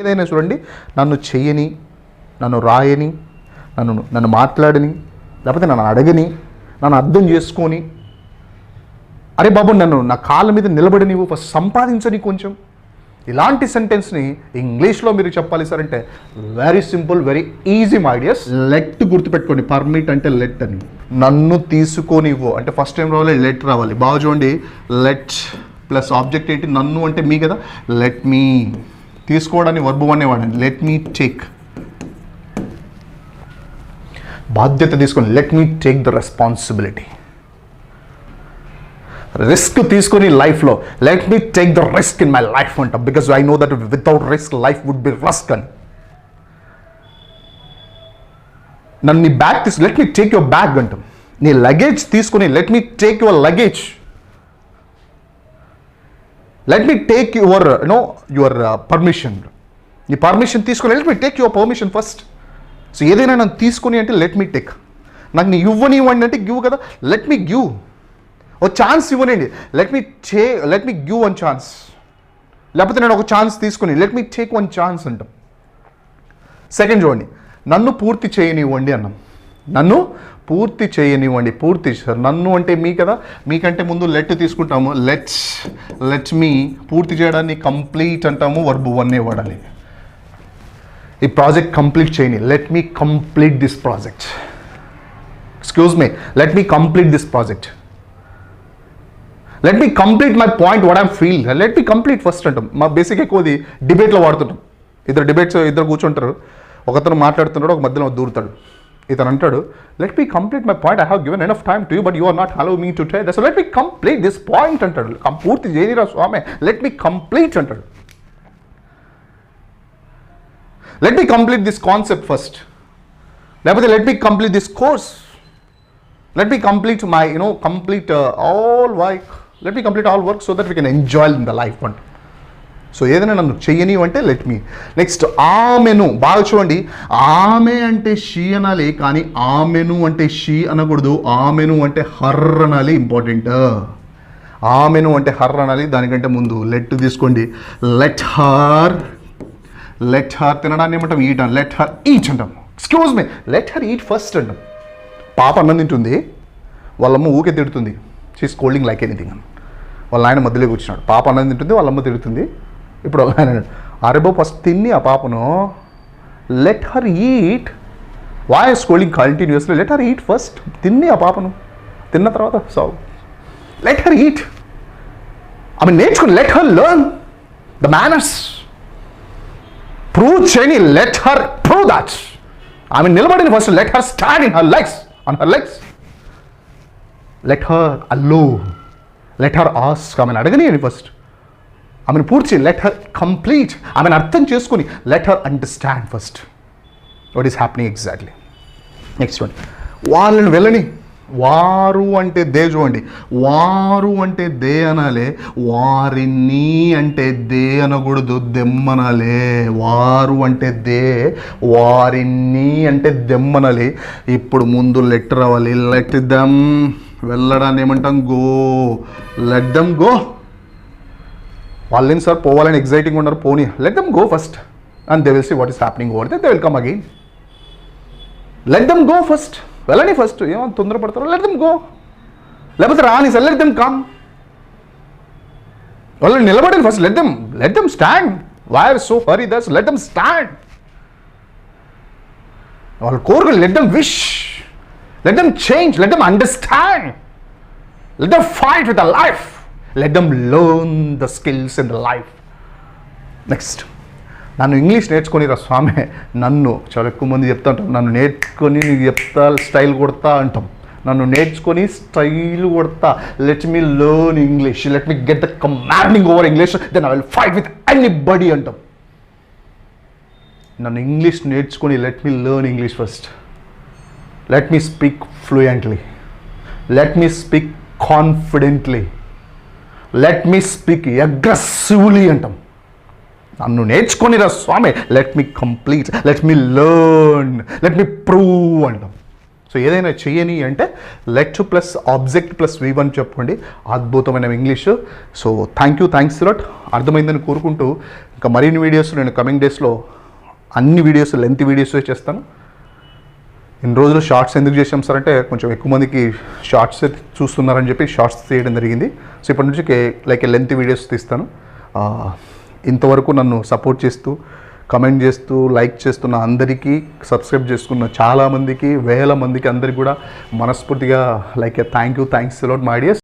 ఏదైనా చూడండి నన్ను చెయ్యని నన్ను రాయని నన్ను నన్ను మాట్లాడని లేకపోతే నన్ను అడగని నన్ను అర్థం చేసుకొని అరే బాబు నన్ను నా కాళ్ళ మీద నిలబడి నీవు ఫస్ట్ సంపాదించని కొంచెం. ఇలాంటి సెంటెన్స్ని ఇంగ్లీష్లో మీరు చెప్పాలి సార్ అంటే very simple very easy my ideas let గుర్తుపెట్టుకోండి పర్మిట్ అంటే లెట్ అని. నన్ను తీసుకొనివ్వు. అంటే ఫస్ట్ టైం రావాలి? లెట్ రావాలి. బాగా చూడండి లెట్ ప్లస్ ఆబ్జెక్ట్ ఏంటి? నన్ను అంటే మీ కదా? లెట్ మీ తీసుకోవడానికి వర్బు అనేవాడండి లెట్ మీ టేక్ బాధ్యత తీసుకొని let me take the responsibility risk తీసుకొని లైఫ్లో let me take the risk in my life అంట. Because I know that without risk life would be rusk అని. నన్ను నీ బ్యాగ్ తీసు let me take your bag అంటాం. నీ లగేజ్ తీసుకొని let me take your luggage let me take your no your permission ఈ permission తీసుకుని let me take your permission first so ఏదైనా నన్ను తీసుకొని అంటే లెట్ మీ టేక్ నాకు నీ ఇవ్వని ఇవ్వండి అంటే గివ్ కదా? Let me give a chance ఇవ్వనండి let me చే let me give one chance లేకపోతే నేను ఒక ఛాన్స్ తీసుకుని let me take one chance అంటాం. సెకండ్ చూడండి. నన్ను పూర్తి చేయనివ్వండి అన్నాం. నన్ను పూర్తి చేయనివ్వండి పూర్తి సార్ నన్ను అంటే మీ కదా మీకంటే ముందు లెట్ తీసుకుంటాము. లెట్స్ లెట్ మీ పూర్తి చేయడాన్ని కంప్లీట్ అంటాము వర్బు వన్నే వాడాలి. ఈ ప్రాజెక్ట్ కంప్లీట్ చేయని let me complete this project excuse me let me complete this project let me complete my point what I'm feel let me complete first అంటాం. మా basic ఎక్కువది డిబేట్లో వాడుతుంటాం. ఇద్దరు డిబేట్స్ ఇద్దరు కూర్చుంటారు. ఒకతను మాట్లాడుతున్నాడు ఒక మధ్యలో దూరుతాడు. ఇతను అంటాడు let me complete my point I have given enough time to you but you are not hello me to tie thus let me complete this point అంటాడు పూర్తి చేయనిరా స్వామి. లెట్ మీ కంప్లీట్ అంటాడు. Let me complete this concept first లేకపోతే let me complete this course let me complete my you know complete all work let me complete all work so that we can enjoy in the life అంట so ఏదైనా నన్ను చెయ్యని అంటే let me next ఆమెను బాగా చూడండి. ఆమె అంటే షీ అనాలి కానీ ఆమెను అంటే షీ అనకూడదు. ఆమెను అంటే హర్ అనాలి ఇంపార్టెంట్ ఆమెను అంటే హర్ అనాలి దానికంటే ముందు లెట్ తీసుకోండి. లెట్ హర్ లెట్ హర్ తినడాన్ని ఏమంటాం? ఈట్ అని లెట్ హర్ ఈట్ అంటాం. Excuse me let her eat first అంటాం. పాప అన్నం తింటుంది. వాళ్ళమ్మ ఊకే తిడుతుంది. షీస్ కోల్డింగ్ లైక్ ఎనీథింగ్ అని వాళ్ళ ఆయన మధ్యలోకి వచ్చినాడు. పాప అన్నం తింటుంది వాళ్ళమ్మ తిడుతుంది. ఇప్పుడు వాళ్ళ ఆయన అరేబో ఫస్ట్ తిని ఆ పాపను. Let her eat voice scolding continuously let her eat first తిని ఆ పాపను. తిన్న తర్వాత సాగు లెట్ హర్ ఈట్ ఆమె నేర్చుకుని let her learn the manners prove చేయని లెట్ హర్ ప్రూవ్ దాట్ ఆమె నిలబడిన first let her stand in her legs on her legs let her allow let her ask ఆమెను అడగని ఫస్ట్ ఆమెను పూర్తి లెట్ హర్ కంప్లీట్ ఆమెను అర్థం చేసుకుని let her understand first what is happening exactly next one వాళ్ళని వెళ్ళని. వారు అంటే దే చూడండి. వారు అంటే దే అనాలే. వారిని అంటే దే అనకూడదు. దెమ్మనాలే వారు అంటే దే వారిని అంటే దెమ్మనాలి ఇప్పుడు ముందు లెటర్ అవ్వాలి లెట్ దమ్ వెళ్ళడాన్ని ఏమంటాం? గో లెట్ దమ్ గో వాళ్ళని సార్ పోవాలని ఎగ్జైటింగ్ ఉన్నారు పోనీ let them go first and they will see what is happening over they they will come again let them go first వెళ్ళని ఫస్ట్ ఏమో తొందరపడతారో లెట్ దమ్ గో లేకపోతే రాని sir let them come వాళ్ళని నిలబడండి first let them let them stand why are so hurry thus let them stand వాళ్ళ కోరికలు let them wish let them change let them understand let them fight with the life let them learn the skills in the life next నన్ను English నేర్చుకొని రా స్వామి. నన్ను చాలా ఎక్కువ మంది చెప్తా ఉంటాం నన్ను నేర్చుకొని నీకు చెప్తా స్టైల్ కొడతా అంటాం. నన్ను నేర్చుకొని స్టైల్ కొడతా. Let me learn English let me get the commanding over English then I will fight with anybody అంటాం. నన్ను ఇంగ్లీష్ నేర్చుకొని let me learn English first let me speak fluently let me speak confidently let me speak aggressively అంటాం. నన్ను నేర్చుకొని రా స్వామి. Let me complete let me learn let me prove అంటాం. So ఏదైనా చేయని అంటే let plus object plus V one చెప్పండి అద్భుతమైన English so thank you thanks lot అర్థమైందని కోరుకుంటూ ఇంకా మరిన్ని వీడియోస్ నేను కమింగ్ డేస్లో అన్ని వీడియోస్ లెంత్ వీడియోస్ చేస్తాను. ఇన్ని రోజులు షార్ట్స్ ఎందుకు చేసాం సార్ అంటే కొంచెం ఎక్కువ మందికి షార్ట్స్ చూస్తున్నారని చెప్పి షార్ట్స్ తీయడం జరిగింది. సో ఇప్పటి నుంచి లైక్ లెంత్ వీడియోస్ తీస్తాను. ఇంతవరకు నన్ను సపోర్ట్ చేస్తూ కమెంట్ చేస్తూ లైక్ చేస్తున్న అందరికీ సబ్స్క్రైబ్ చేసుకున్న చాలామందికి వేల మందికి అందరికీ కూడా మనస్ఫూర్తిగా like thank you thanks lot my dears